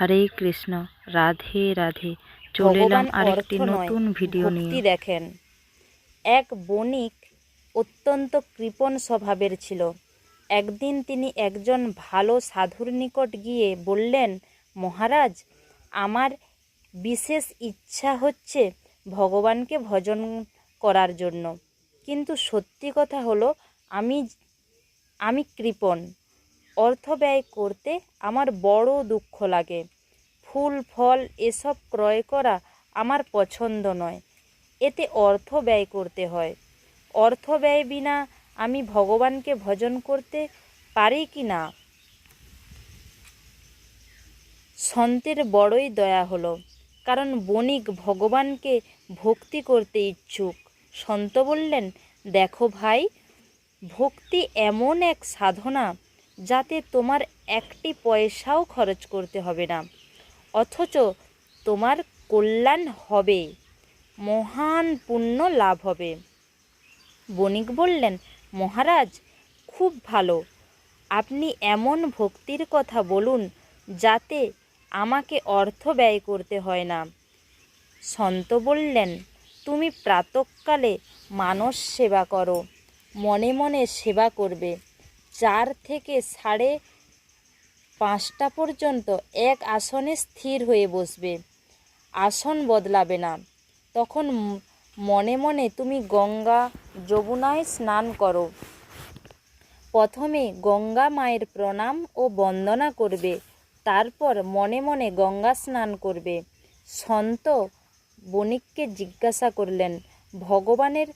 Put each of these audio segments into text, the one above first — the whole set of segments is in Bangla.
হরে কৃষ্ণ রাধে রাধে। চলে এলাম আরেকটি নতুন ভিডিও নিয়ে। দেখেন। এক বণিক অত্যন্ত কৃপণ স্বভাবের ছিল। একদিন তিনি একজন ভালো সাধুর নিকট গিয়ে বললেন মহারাজ আমার বিশেষ ইচ্ছা হচ্ছে ভগবানকে ভজন করার জন্য। কিন্তু সত্যি কথা হলো আমি আমি কৃপণ। অর্থ ব্যয় করতে আমার বড় দুঃখ লাগে। ফুল, ফল এসব ক্রয় করা আমার পছন্দ নয়। এতে অর্থ ব্যয় করতে হয়। অর্থ ব্যয় বিনা আমি ভগবানকে ভজন করতে পারি কি না? সন্তের বড়ই দয়া হলো, কারণ বণিক ভগবানকে ভক্তি করতে ইচ্ছুক। সন্ত বললেন, দেখো ভাই, ভক্তি এমন এক সাধনা যাতে তোমার একটি পয়সাও খরচ করতে হবে না। অথচ তোমার কল্যাণ হবে, মহান পুণ্য লাভ হবে। বণিক বললেন, মহারাজ, খুব ভালো। আপনি এমন ভক্তির কথা বলুন যাতে আমাকে অর্থ ব্যয় করতে হয় না। সন্ত বললেন, তুমি প্রাতকালে মানস সেবা করো, মনে মনে সেবা করবে। চার থেকে সাড়ে পাঁচটা পর্যন্ত এক আসনে স্থির হয়ে বসবে। আসন বদলাবে না। তখন মনে মনে তুমি গঙ্গা যমুনায় স্নান করো। প্রথমে গঙ্গা মায়ের প্রণাম ও বন্দনা করবে, তারপর মনে মনে গঙ্গা স্নান করবে। সন্ত বণিককে জিজ্ঞাসা করলেন, ভগবানের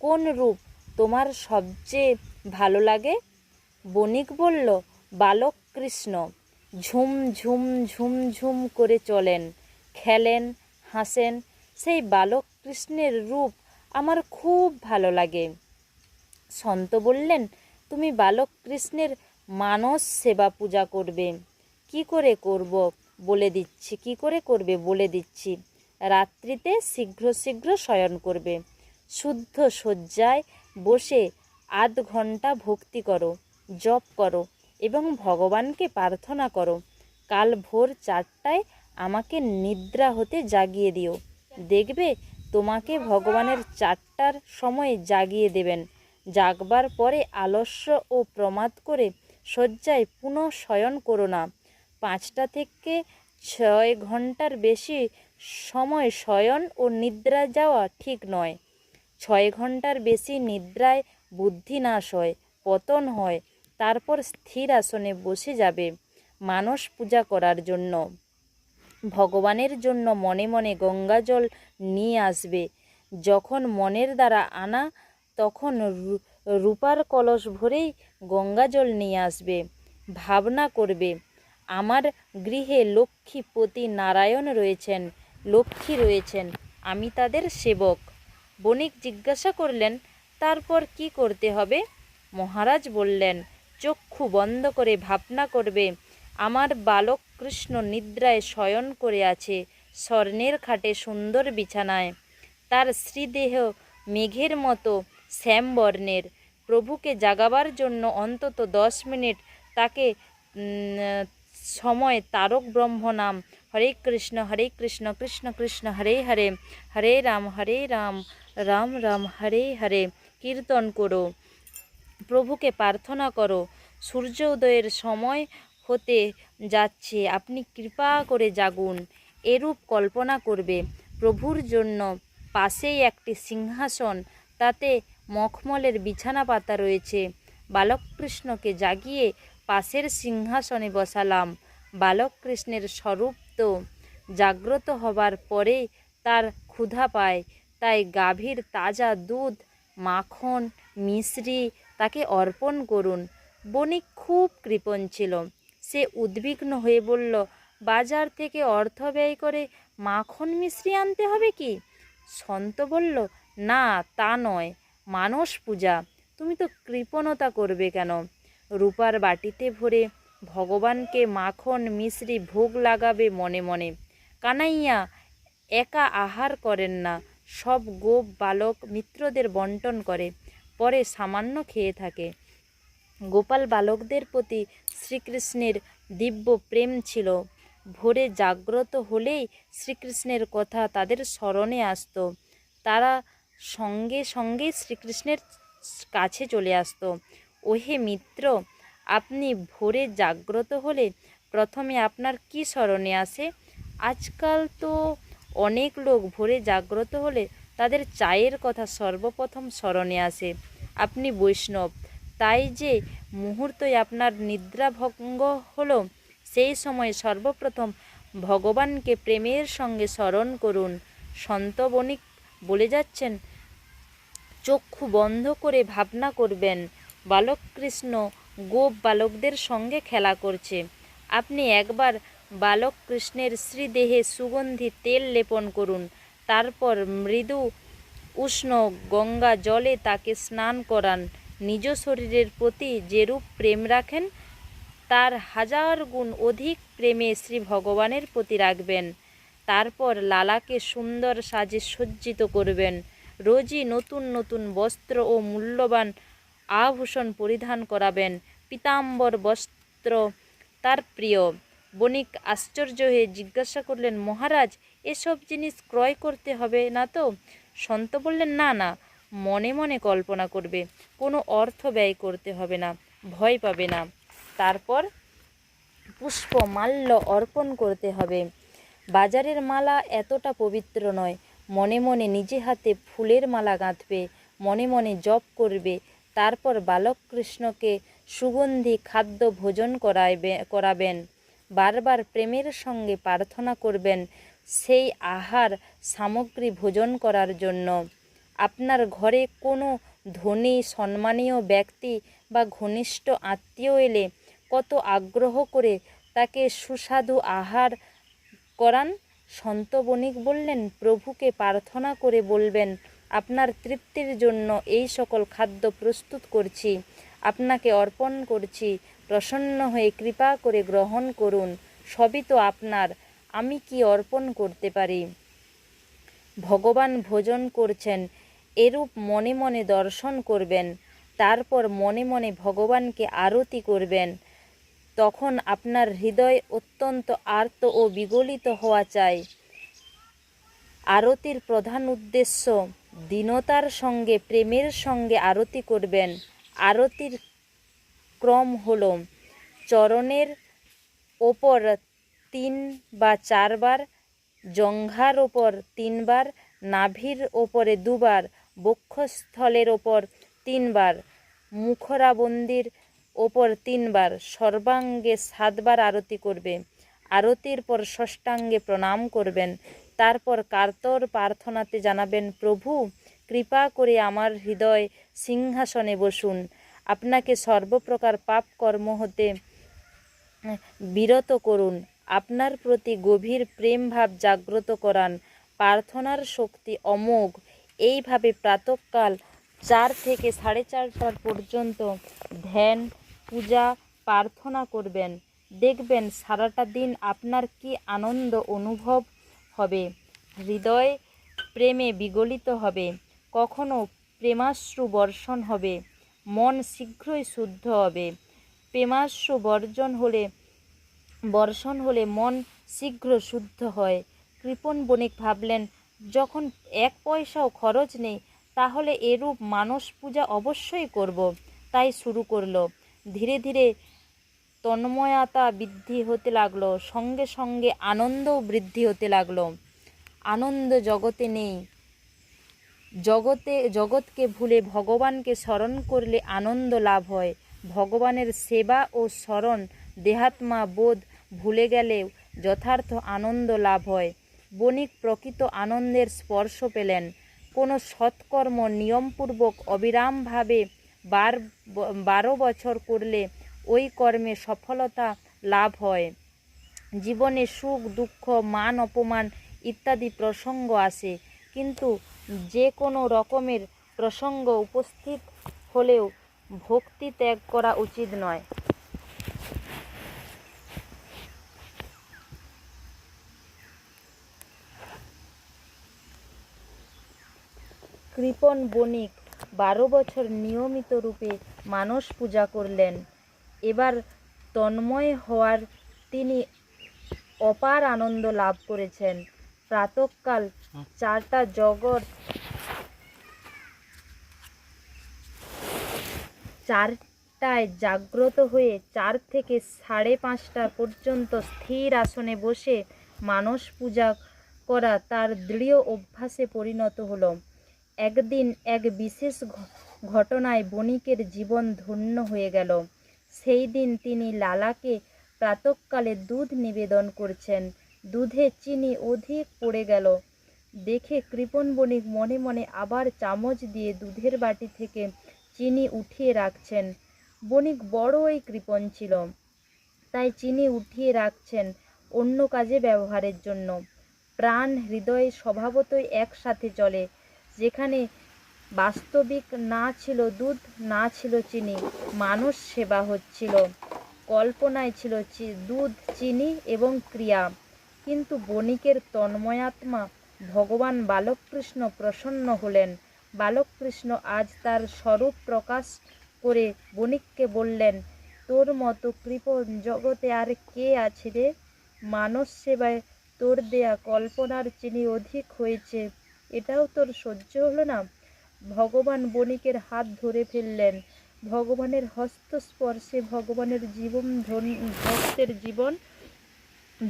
কোন রূপ তোমার সবচেয়ে ভালো লাগে? বণিক বলল, বালক কৃষ্ণ, ঝুম ঝুম ঝুম ঝুম করে চলেন, খেলেন, হাসেন, সেই বালক কৃষ্ণের রূপ আমার খুব ভালো লাগে। সন্ত বললেন, তুমি বালক কৃষ্ণের মানস সেবা পূজা করবে। কি করে করব বলে দিচ্ছি, কি করে করবে বলে দিচ্ছি। রাত্রিতে শীঘ্র শীঘ্র শয়ন করবে। শুদ্ধ শয্যায় বসে আধ ঘণ্টা ভক্তি করো। জপ করো এবং ভগবানকে প্রার্থনা করো। কাল ভোর চারটায় আমাকে নিদ্রা হতে জাগিয়ে দিও। দেখবে তোমাকে ভগবানের চারটার সময় জাগিয়ে দেবেন। জাগবার পরে আলস্য ও প্রমাদ করে শয্যায় পুনঃ শয়ন করো না। পাঁচটা থেকে ছয় ঘণ্টার বেশি সময় শয়ন ও নিদ্রা যাওয়া ঠিক নয়। ছয় ঘণ্টার বেশি নিদ্রায় বুদ্ধি নাশ হয়, পতন হয়। তারপর স্থির আসনে বসে যাবে মানস পূজা করার জন্য। ভগবানের জন্য মনে মনে গঙ্গা জল নিয়ে আসবে। যখন মনের দ্বারা আনা, তখন রূপার কলস ভরেই গঙ্গা জল নিয়ে আসবে। ভাবনা করবে, আমার গৃহে লক্ষ্মীপতি নারায়ণ রয়েছেন, লক্ষ্মী রয়েছেন, আমি তাদের সেবক। বণিক জিজ্ঞাসা করলেন, তারপর কি করতে হবে? মহারাজ বললেন চক্ষু বন্ধ করে ভাবনা করবে, আমার বালক কৃষ্ণ নিদ্রায় শয়ন করে আছে স্বর্ণের খাটে সুন্দর বিছানায়। তার শ্রীদেহ মেঘের মতো শ্যামবর্ণের। প্রভুকে জাগাবার জন্য অন্তত দশ মিনিট তাকে সময় তারক ব্রহ্ম নাম। হরে কৃষ্ণ হরে কৃষ্ণ কৃষ্ণ কৃষ্ণ, হরে হরে। হরে রাম হরে রাম রাম রাম, হরে হরে। কীর্তন করো। প্রভুকে প্রার্থনা করো সূর্য উদয়ের সময় হতে যাচ্ছে। আপনি কৃপা করে জাগুন, এরূপ কল্পনা করবে। প্রভুর জন্য পাশেই একটি সিংহাসন, তাতে মখমলের বিছানা পাতা রয়েছে। বালক কৃষ্ণকে জাগিয়ে পাশের সিংহাসনে বসালাম। বালক কৃষ্ণের স্বরূপ তো জাগ্রত হবার পরে তার ক্ষুধা পায়, তাই গাভীর তাজা দুধ, মাখন, মিশ্রি তাকে অর্পণ করুন। বণিক খুব কৃপণ ছিল। সে উদ্বিগ্ন হয়ে বলল, বাজার থেকে অর্থ ব্যয় করে মাখন মিশ্রি আনতে হবে কি? সন্ত বলল, না, তা নয়। মানস পূজা, তুমি তো কৃপণতা করবে কেন? রূপার বাটিতে ভরে ভগবানকে মাখন মিশ্রি ভোগ লাগাবে মনে মনে। কানাইয়া, একা আহার করেন না, সব গোপ বালক মিত্রদের বন্টন করে। পরে সামান্য খেয়ে থাকে। গোপাল বালকদের প্রতি শ্রীকৃষ্ণের দিব্য প্রেম ছিল। ভোরে জাগ্রত হলেই শ্রীকৃষ্ণের কথা তাদের স্মরণে আসত। তারা সঙ্গে সঙ্গে শ্রীকৃষ্ণের কাছে চলে আসত। ওহে মিত্র, আপনি ভোরে জাগ্রত হলে প্রথমে আপনার কি স্মরণে আসে? আজকাল তো অনেক লোক ভোরে জাগ্রত হলে তাদের চায়ের কথা সর্বপ্রথম স্মরণে আসে। আপনি বৈষ্ণব, তাই যে মুহূর্তই আপনার নিদ্রাভঙ্গ হলো, সেই সময় সর্বপ্রথম ভগবানকে প্রেমের সঙ্গে স্মরণ করুন। সন্ত বণিক বলে যাচ্ছেন, চক্ষু বন্ধ করে ভাবনা করবেন। বালক কৃষ্ণ গোপ বালকদের সঙ্গে খেলা করছে। আপনি একবার বালক কৃষ্ণের শ্রীদেহে সুগন্ধি তেল লেপন করুন। তারপর মৃদু উষ্ণ গঙ্গা জলে তাকে স্নান করান। নিজ শরীরের প্রতি যেরূপ প্রেম রাখেন, তার হাজার গুণ অধিক প্রেমে শ্রী ভগবানের প্রতি রাখবেন। তারপর লালাকে সুন্দর সাজে সজ্জিত করবেন। রোজই নতুন নতুন বস্ত্র ও মূল্যবান আভূষণ পরিধান করাবেন। পীতাম্বর বস্ত্র তার প্রিয়। বণিক আশ্চর্য হয়ে জিজ্ঞাসা করলেন, মহারাজ এসব জিনিস ক্রয় করতে হবে, না তো? সন্ত বললেন, না না, মনে মনে কল্পনা করবে। কোনো অর্থ ব্যয় করতে হবে না, ভয় পাবে না। তারপর পুষ্প মাল্য অর্পণ করতে হবে। বাজারের মালা এতটা পবিত্র নয়, মনে মনে নিজে হাতে ফুলের মালা গাঁথবে, মনে মনে জপ করবে। তারপর বালক কৃষ্ণকে সুগন্ধি খাদ্য ভোজন করাইবে, করাবেন। বারবার প্রেমের সঙ্গে প্রার্থনা করবেন সেই আহার সামগ্রী ভোজন করার জন্য। আপনার ঘরে কোনো ধনী সম্মানীয় ব্যক্তি বা ঘনিষ্ঠ আত্মীয় এলে কত আগ্রহ করে তাকে সুস্বাদু আহার করান? সন্ত বণিক বললেন, প্রভুকে প্রার্থনা করে বলবেন, আপনার তৃপ্তির জন্য এই সকল খাদ্য প্রস্তুত করছি, আপনাকে অর্পণ করছি, প্রসন্ন হয়ে কৃপা করে গ্রহণ করুন, সবই তো আপনার। আমি কি অর্পণ করতে পারি? ভগবান ভোজন করছেন, এরূপ মনে মনে দর্শন করবেন, তারপর মনে মনে ভগবানকে আরতি করবেন। তখন আপনার হৃদয় অত্যন্ত আর্ত ও বিগলিত হওয়া চাই। আরতির প্রধান উদ্দেশ্য, দীনতার সঙ্গে প্রেমের সঙ্গে আরতি করবেন। আরতির ক্রম হল, চরণের ওপর তিন বা চারবার, জঙ্ঘার ওপর তিনবার, নাভির ওপরে দুবার, বক্ষস্থলের ওপর তিনবার, মুখরাবন্দির ওপর তিনবার, সর্বাঙ্গে সাতবার আরতি করবে। আরতির পর ষষ্ঠাঙ্গে প্রণাম করবেন। তারপর কার্তর প্রার্থনাতে জানাবেন, প্রভু, কৃপা করে আমার হৃদয় সিংহাসনে বসুন। আপনাকে সর্বপ্রকার পাপ কর্ম হতে বিরত করুন। আপনার প্রতি গভীর প্রেম ভাব জাগ্রত করান। প্রার্থনার শক্তি অমোঘ। এইভাবে প্রাতঃকাল চার থেকে সাড়ে চারটার পর্যন্ত ধ্যান, পূজা, প্রার্থনা করবেন। দেখবেন সারাটা দিন আপনার কি আনন্দ অনুভব হবে। হৃদয় প্রেমে বিগলিত হবে। কখনো প্রেমাশ্রু বর্ষণ হবে। মন শীঘ্রই শুদ্ধ হবে। প্রেমাশ্রু বর্জন হলে বর্ষণ হলে মন শীঘ্র শুদ্ধ হয়। কৃপণ বণিক ভাবলেন, যখন এক পয়সাও খরচ নেই, তাহলে এরূপ মানস পূজা অবশ্যই করব। তাই শুরু করল। ধীরে ধীরে তন্ময়তা বৃদ্ধি হতে লাগল, সঙ্গে সঙ্গে আনন্দও বৃদ্ধি হতে লাগল। আনন্দ জগতে নেই। জগতে, জগৎকে ভুলে ভগবানকে স্মরণ করলে আনন্দ লাভ হয়। ভগবানের সেবা ও স্মরণ দেহাত্মা বোধ ভুলে গেলেও যথার্থ আনন্দ লাভ হয়। বণিক প্রকৃত আনন্দের স্পর্শ পেলেন। কোনো সৎকর্ম নিয়মপূর্বক অবিরামভাবে বার বারো বছর করলে ওই কর্মে সফলতা লাভ হয়। জীবনে সুখ, দুঃখ, মান, অপমান ইত্যাদি প্রসঙ্গ আসে। কিন্তু যে কোনো রকমের প্রসঙ্গ উপস্থিত হলেও ভক্তি ত্যাগ করা উচিত নয়। কৃপণ বণিক, বারো বছর নিয়মিত রূপে মানস পূজা করলেন। এবার তন্ময় হওয়ার তিনি অপার আনন্দ লাভ করেছেন। প্রাতঃকাল চারটা জগৎ চারটায় জাগ্রত হয়ে চার থেকে সাড়ে পাঁচটা পর্যন্ত স্থির আসনে বসে মানস পূজা করা তার দৃঢ় অভ্যাসে পরিণত হলো। একদিন এক বিশেষ ঘটনায় বণিকের জীবন ধন্য হয়ে গেল। সেই দিন তিনি লালাকে প্রাতঃকালে দুধ নিবেদন করছেন। দুধে চিনি অধিক পড়ে গেল। দেখে কৃপণ বণিক মনে মনে আবার চামচ দিয়ে দুধের বাটি থেকে চিনি উঠিয়ে রাখছেন। বণিক বড়ই কৃপণ ছিল। তাই চিনি উঠিয়ে রাখছেন অন্য কাজে ব্যবহারের জন্য। প্রাণ, হৃদয় স্বভাবতই একসাথে চলে। যেখানে বাস্তবিক না ছিল দুধ, না ছিল চিনি, মানুষ সেবা হচ্ছিল। কল্পনায় ছিল দুধ, চিনি এবং ক্রিয়া। কিন্তু বণিকের তন্ময়াত্মা ভগবান বালককৃষ্ণ প্রসন্ন হলেন। বালককৃষ্ণ আজ তার স্বরূপ প্রকাশ করে বণিককে বললেন, তোর মতো কৃপণ জগতে আর কে আছে রে? মানস সেবায় তোর দেয়া কল্পনার চিনি অধিক হয়েছে। এটাও তোর সহ্য হলো না? ভগবান বণিকের হাত ধরে ফেললেন। ভগবানের হস্তস্পর্শে ভগবানের জীবন ভক্তের জীবন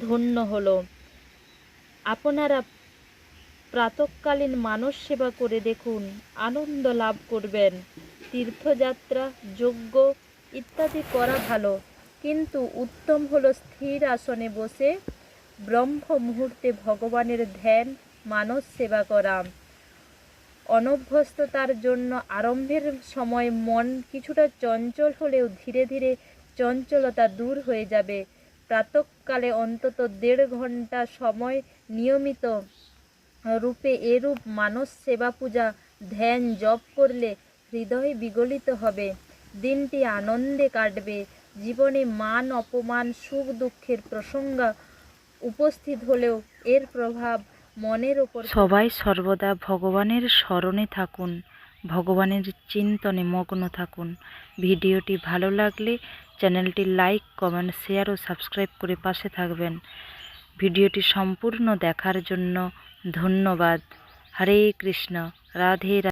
ধন্য হলো। আপনারা প্রাতকালীন মানস সেবা করে দেখুন, আনন্দ লাভ করবেন। তীর্থযাত্রা, যজ্ঞ ইত্যাদি করা ভালো। কিন্তু উত্তম হলো স্থির আসনে বসে ব্রহ্ম মুহূর্তে ভগবানের ধ্যান মানস সেবা করা অনভ্যস্ততার জন্য আরম্ভের সময় মন কিছুটা চঞ্চল হলেও ধীরে ধীরে চঞ্চলতা দূর হয়ে যাবে। প্রাতঃকালে অন্তত দেড় ঘণ্টা সময় নিয়মিত রূপে এরূপ মানস সেবা পূজা, ধ্যান, জপ করলে হৃদয় বিগলিত হবে। দিনটি আনন্দে কাটবে। জীবনে মান, অপমান, সুখ, দুঃখের প্রসঙ্গ উপস্থিত হলেও এর প্রভাব মনের ওপর সবাই সর্বদা ভগবানের স্মরণে থাকুন, ভগবানের চিন্তনে মগ্ন থাকুন। ভিডিওটি ভালো লাগলে চ্যানেলটি লাইক, কমেন্ট, শেয়ার ও সাবস্ক্রাইব করে পাশে থাকবেন। ভিডিওটি সম্পূর্ণ দেখার জন্য ধন্যবাদ। হরে কৃষ্ণ, রাধে রাধে